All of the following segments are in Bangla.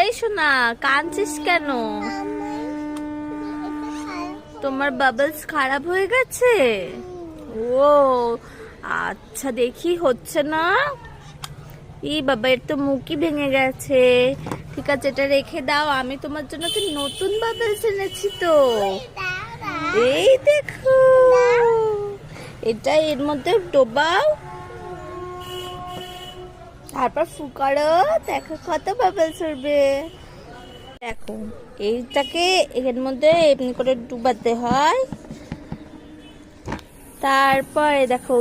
এই শোনা, কাঁদছিস কেন? তোমার বাবলস খারাপ হয়ে গেছে? ও আচ্ছা দেখি হচ্ছে না? ই বাবা, এর তো মুখই ভেঙে গেছে। ঠিক আছে, এটা রেখে দাও। আমি তোমার জন্য তো নতুন বাবলস এনেছি তো। এই দেখো। এটা এর মধ্যে ডোবাও। তারপর ফুকারো দেখো কত বাবলস উঠবে দেখো এইটাকে এর মধ্যে এমনি করে ডুবাতে হয়। তারপরে দেখো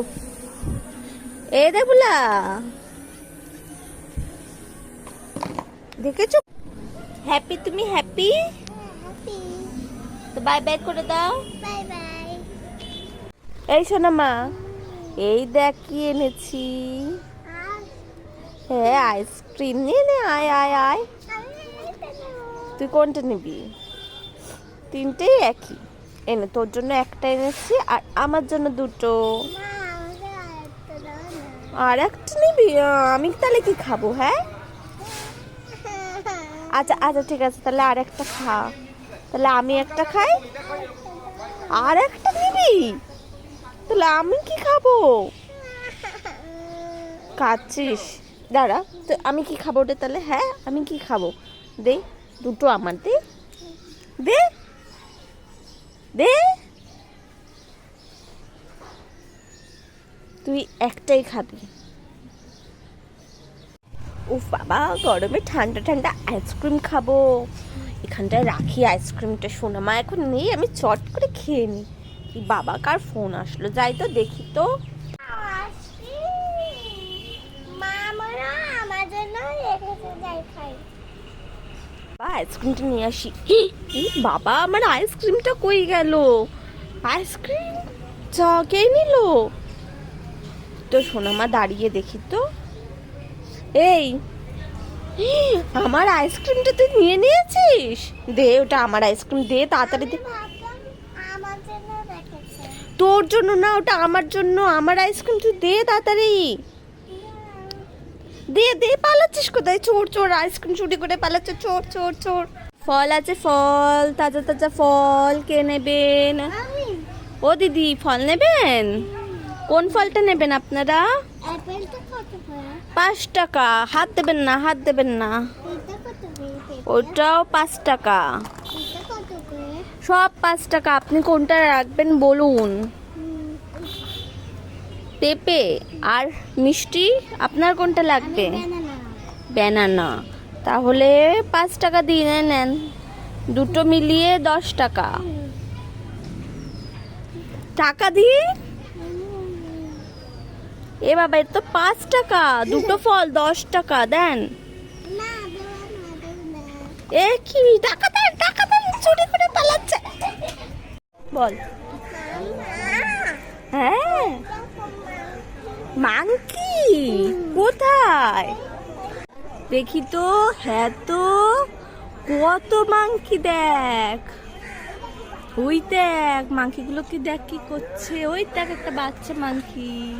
এই দেখলা দেখেছ? হ্যাপি তুমি হ্যাপি তো বাই বাই করে দাও। বাই বাই এই শোনা মা এই দেখ কি এনেছি। হ্যাঁ আইসক্রিম নিয়ে নে আয় আয় আয় তুই কোনটা নিবি? তিনটেই একই। এনে তোর জন্য একটা এনেছি আর আমার জন্য দুটো। আর একটা নিবি? আমি তাহলে কি খাব হ্যাঁ? আচ্ছা আচ্ছা ঠিক আছে তাহলে আর একটা খা। তাহলে আমি একটা খাই। আর একটা নিবি? তাহলে আমি কি খাব? খাচ্ছিস? দাঁড়া, তো আমি কি খাব ওটা তাহলে? হ্যাঁ আমি কি খাব? দে, দুটো আমার, দে। দে। দে। তুই একটাই খাবি। উফ বাবা, গরমে ঠান্ডা ঠান্ডা আইসক্রিম খাব। এখানটায় রাখি আইসক্রিমটা শোনা মা এখন নেই, আমি চট করে খেয়ে নিই বাবা, কার ফোন আসলো? যাই তো দেখি তো মা মনে হয় আমার জন্য রেখেছে যাই খাই বাবা আইসক্রিমটা নিয়ে আসি। বাবা আমার আইসক্রিমটা কই গেল? আইসক্রিম চা কে নিল? তো সোনামা দাঁড়িয়ে দেখি তো। এই আমার আইসক্রিমটা তুই নিয়ে নিয়েছিস? দে ওটা আমার আইসক্রিম দে তাড়াতাড়ি দে। তোর জন্য না ওটা আমার জন্য। আমার আইসক্রিম তুই দে তাড়াতাড়ি। দে দে পালাচ্ছিস কোথায়? চোর চোর আইসক্রিম চুরি করে পালাচ্ছে চোর চোর চোর। ফল আছে ফল তাজা তাজা ফল কে নেবেন? ও দিদি ফল নেবেন? কোন ফলটা নেবেন আপনারা? পাঁচ টাকা। হাত দেবেন না হাত দেবেন না। ওটাও পাঁচ টাকা। সব পাঁচ টাকা। আপনি কোনটা রাখবেন বলুন। পেঁপে আর মিষ্টি, আপনার কোনটা লাগবে। ব্যানানা তাহলে পাঁচ টাকা দিয়ে নেন। দুটো মিলিয়ে দশ টাকা। টাকা দিয়ে? এ বাবা, এর তো পাঁচ টাকা। দুটো ফল, দশ টাকা, দেন। এ কি, টাকা দেন টাকা দেন, চুরি করে পালাচ্ছে। বল। হ্যাঁ। মাংকি, কোথায়? দেখি তো হ্যাঁ তো, কত মাংকি দেখ। ওই দেখ মাংকিগুলোকে দেখ, কি করছে? ওই দেখ একটা বাচ্চা মাংকি।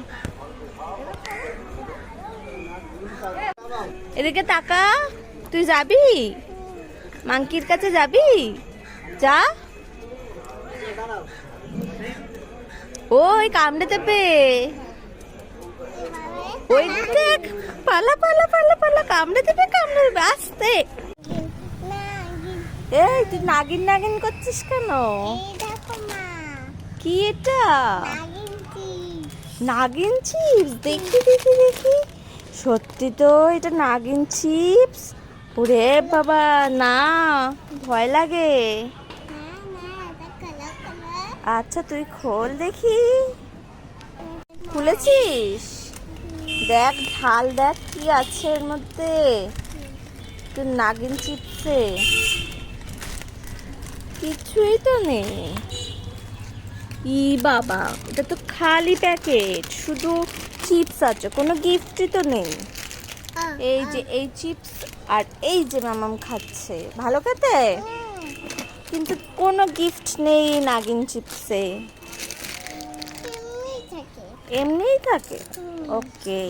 এদিকে তাকা, তুই যাবি? মাংকির কাছে যাবি? যা। ওই কামড়ে দেবে ওই দেখ, পালা পালা পালা পালা, কামড়ে দেবে কামড়ে দেবে আসতে। এই, তুই নাগিন নাগিন করছিস কেন? কি এটা? নাগিন চিপস, দেখি দেখি দেখি। সত্যি তো এটা নাগিন চিপস? ওরে বাবা, না, ভয় লাগে না না এটা কালার কালার আচ্ছা তুই খোল দেখি। খুলেছিস? দেখ ঢাল দেখ কি আছে এর মধ্যে। তুই নাগিন চিপসে। কিছুই তো নেই। ই বাবা এটা তো খালি প্যাকেট শুধু চিপস আছে কোনো গিফটই তো নেই। এই যে এই চিপস আর এই যে মামাম খাচ্ছে। ভালো খেতে? কিন্তু কোনো গিফট নেই নাগিন চিপসে। এমনিই থাকে। ওকে